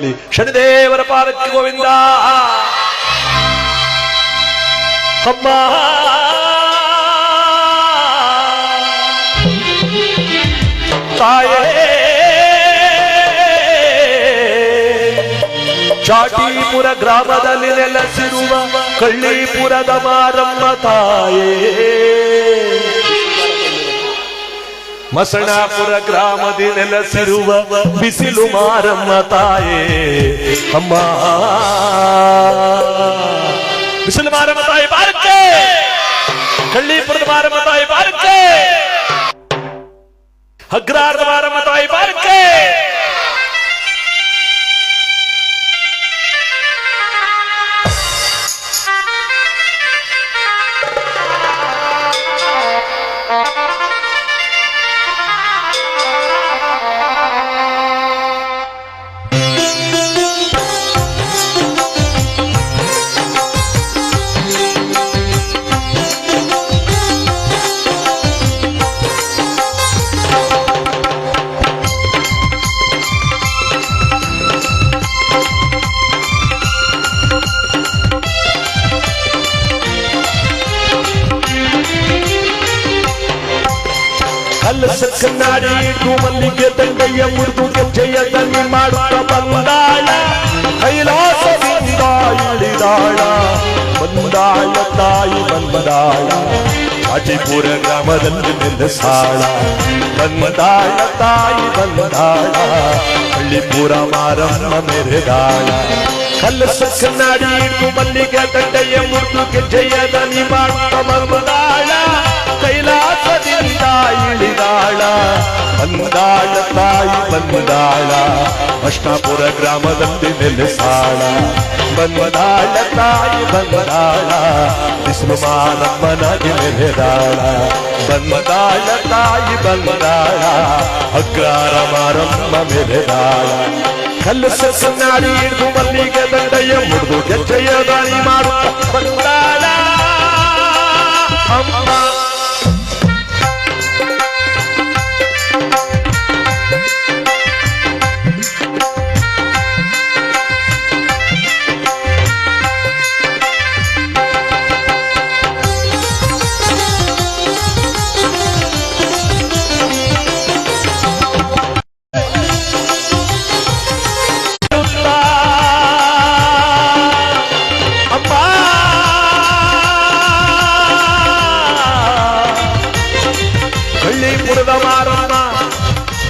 ಹೇಳಿ ಶನಿದೇವರ ಪಾಲಕ್ಕೆ ಗೋವಿಂದ ಅಮ್ಮ ತಾಯೇ ಚಾಟಿಪುರ ಗ್ರಾಮದಲ್ಲಿ ನೆಲೆಸಿರುವ ಕಳ್ಳಿಪುರದ ಮಾರಮ್ಮ ತಾಯೇ ಮಸಣಾಪುರ ಗ್ರಾಮದಿ ನೆಲೆಸಿರುವ ಬಿಸಿಲು ಮಾರಮ್ಮ ತಾಯೇ, ಅಮ್ಮ. ಬಿಸಿಲು ಮಾರಮ್ಮ ತಾಯಿ ಬಾರುತ್ತೆ ಕಳ್ಳೀಪುರದ ಮಾರಮ್ಮ ತಾಯಿ ಬಾರುತ್ತೆ ಅಗ್ರಾರದ ಮಾರಮ್ಮ ತಾಯಿ, ಬಾರಕ್ಕೆ. ಕಲ್ಲಸ ಕನ್ನಡಿ ಇಟ್ಟು ಮಲ್ಲಿಗೆ ದಂಡೆಯ ಮುರಿದು ಗೆಜ್ಜೆಯ ದನಿ ಮಾಡುತ್ತ ಬಂದಾಳ ಕೈಲಾಸದಿಂದ ಇಳಿದಾಳ ಬಂದಾಳ ತಾಯಿ ಬಂದಾಳ ಅಜಿಪುರ ಗ್ರಾಮದಲ್ಲಿ ನೆಲೆಸಾಳ ಬಂದಾಳ ತಾಯಿ ಬಂದಾಳ ಹಳ್ಳಿಪುರ ಮಾರಮ್ಮ ಮೆರೆದಾಳ ಕಲ್ಲಸ ಕನ್ನಡಿ ಇಟ್ಟು ಮಲ್ಲಿಗೆ ದಂಡೆಯ ಮುರಿದು ಗೆಜ್ಜೆಯ ದನಿ ಮಾಡುತ್ತ ಬಂದಾಳ ಕೈಲಾಸದಿಂದ ಅಷ್ಟಾಪುರ ಗ್ರಾಮದಲ್ಲಿ ನೆಲೆಸಾಳ ಬಂದಾಳ ತಾಯಿ ಬಂದಾಳ ಬಿಸಿಲು ಮಾರಮ್ಮನಾಗಿ ನೆಲೆದಾಳ ಬಂದಾಳ ತಾಯಿ ಬಂದಾಳ ಅಗ್ರಾರ ಮಾರಮ್ಮ ಮೆರೆದಾಳ ಕಲ್ಲು ಸನ್ನಾಡಿ ಹಿಡಿದು ಮಲ್ಲಿಗೆ ದಂಡೆಯ ಮುಡಿದು ಗೆಜ್ಜೆಯ ದಾಳಿ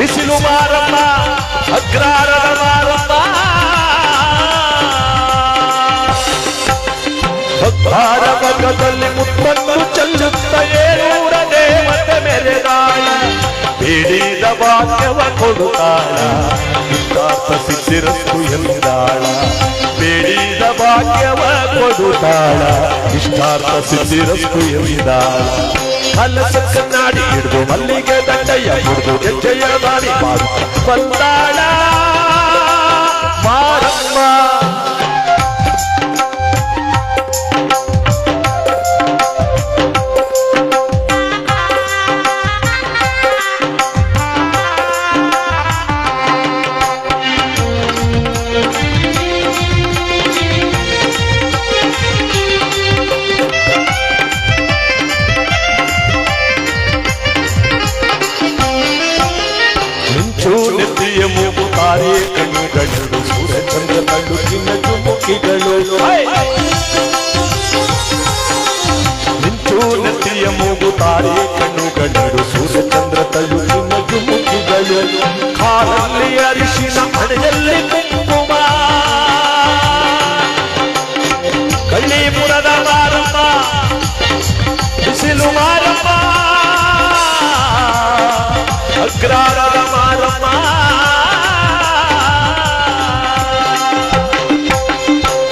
ಬಿಸಿಲು ಮಾರಮ್ಮ ಅಗ್ರಾರದ ಮಾರಮ್ಮ ಭಕ್ತಾರ ಮಗದಲ್ಲಿ ಮುತ್ತನ್ನು ಚಲ್ಲುತ್ತ ಏಳೂರ ದೇವತೆ ಮೆರೆದಾಳ. ಬೇಡಿದ ವಾಕ್ಯವ ಕೊಡುತ್ತಾಳ ಸಿದ್ಧಿರಸ್ತು ಎಂದಾಳ. ಬೇಡಿದ ಭಾಗ್ಯವ ಕೊಡುತ್ತಾಳ, ಇಷ್ಟಾರ್ಥ ಸಿದ್ಧಿರಸ್ತು ಎಂದಾಳ. ಕಲಸ ಕನ್ನಡಿ ಹಿಡಿದು ಮಲ್ಲಿಗೆ ದಂಡಯ್ಯ ಹಿಡಿದು ಗೆಜ್ಜೆಯ ದಾರಿ ಮಾಡು. ಬಂದಾಳ ಮಾರಮ್ಮ.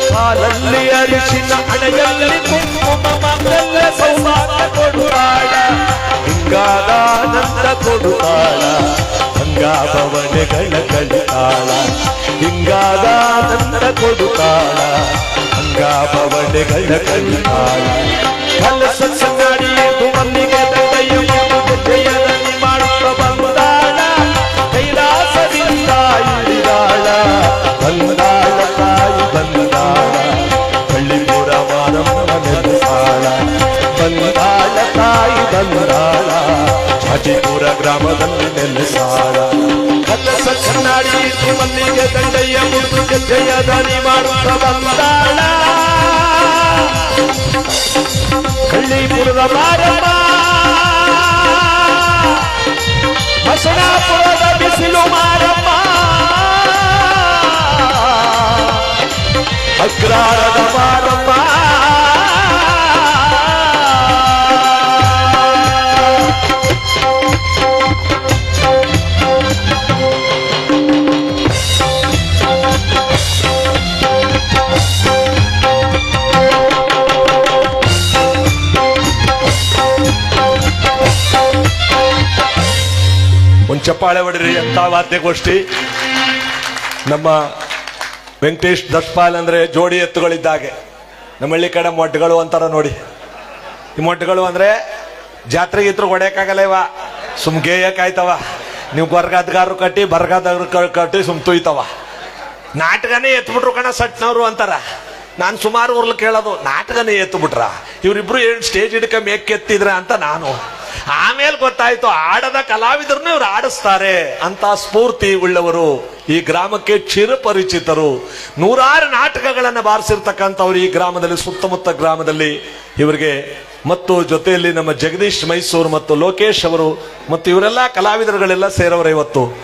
ಕಾಲಲ್ಲಿ ಅರಿಶಿನ ಹಣೆಯಲ್ಲಿ ಕುಂಕುಮ ಮಗಲ್ಲ ಸೌಭಾಗ್ಯ ಕೊಡುತ್ತಾಳ ಹಿಂಗಾದ ಆನಂದ ಕೊಡುತ್ತಾಳ ಹಂಗಾಭವನೆಗಳ ಕಳಿತಾಳ ಹಿಂಗಾದ ಆನಂದ ಕೊಡುತ್ತಾಳ ಹಂಗಾಭವನೆಗಳ ಕಳಿತಾಳ ಕಲಸ ಗ್ರಾಮದಲ್ಲಿ ನೆಲೆಸಾರ ಕಲಸ ಕನ್ನಡಿ ಮಲ್ಲಿಗೆ ದಂಡಯ್ಯ ಮುದ್ದು ಗೆಜ್ಜೆಯ ದಾನಿ ಮಾಡುತ್ತ ಬಂದಾಳ. ಮಾರಮ್ಮ ಬಸಣಾಪುರದ ಬಿಸಿಲು ಒಂದು ಚಪ್ಪಾಳೆ ಹೊಡಿರಿ ಅಂತ ವಾದ್ಯಗೋಷ್ಠಿ. ನಮ್ಮ ವೆಂಕಟೇಶ್ ದಶ್ಪಾಲ್ ಅಂದ್ರೆ ಜೋಡಿ ಎತ್ತುಗಳಿದ್ದಾಗೆ. ನಮ್ಮ ಹಳ್ಳಿ ಕಡೆ ಮೊಟ್ಟೆಗಳು ಅಂತಾರ ನೋಡಿ. ಈ ಮೊಟ್ಟೆಗಳು ಅಂದ್ರೆ ಜಾತ್ರೆಗೆ ಇದ್ರು ಹೊಡೆಯಕ್ಕಾಗಲ್ಲ ಇವ. ಸುಮ್ ಗೇಯಕ್ಕಾಯ್ತವ ನೀವು ಬರ್ಗಾದ್ಗಾರರು ಕಟ್ಟಿ ಬರ್ಗಾದ್ರು ಕಟ್ಟಿ ಸುಮ್ ತುಯ್ತವ. ನಾಟಕನೇ ಎತ್ಬಿಟ್ರು ಕಣ ಸಟ್ನವ್ರು ಅಂತಾರ. ನಾನು ಸುಮಾರು ಊರ್ಲಿ ಕೇಳೋದು, ನಾಟಕನೇ ಎತ್ಬಿಟ್ರ. ಇವರಿಬ್ರು ಏನು ಸ್ಟೇಜ್ ಹಿಡ್ಕ ಮೇಕೆತ್ತಿದ್ರ ಅಂತ ನಾನು. ಆಮೇಲೆ ಗೊತ್ತಾಯ್ತು, ಆಡದ ಕಲಾವಿದರನ್ನು ಇವರು ಆಡಿಸ್ತಾರೆ. ಅಂತ ಸ್ಫೂರ್ತಿ ಉಳ್ಳವರು ಈ ಗ್ರಾಮಕ್ಕೆ ಚಿರಪರಿಚಿತರು. ನೂರಾರು ನಾಟಕಗಳನ್ನು ಬಾರಿಸಿರ್ತಕ್ಕಂಥವ್ರು ಈ ಗ್ರಾಮದಲ್ಲಿ, ಸುತ್ತಮುತ್ತ ಗ್ರಾಮದಲ್ಲಿ. ಇವರಿಗೆ ಮತ್ತು ಜೊತೆಯಲ್ಲಿ ನಮ್ಮ ಜಗದೀಶ್ ಮೈಸೂರು ಮತ್ತು ಲೋಕೇಶ್ ಅವರು ಮತ್ತು ಇವರೆಲ್ಲ ಕಲಾವಿದರುಗಳೆಲ್ಲ ಸೇರವರು ಇವತ್ತು.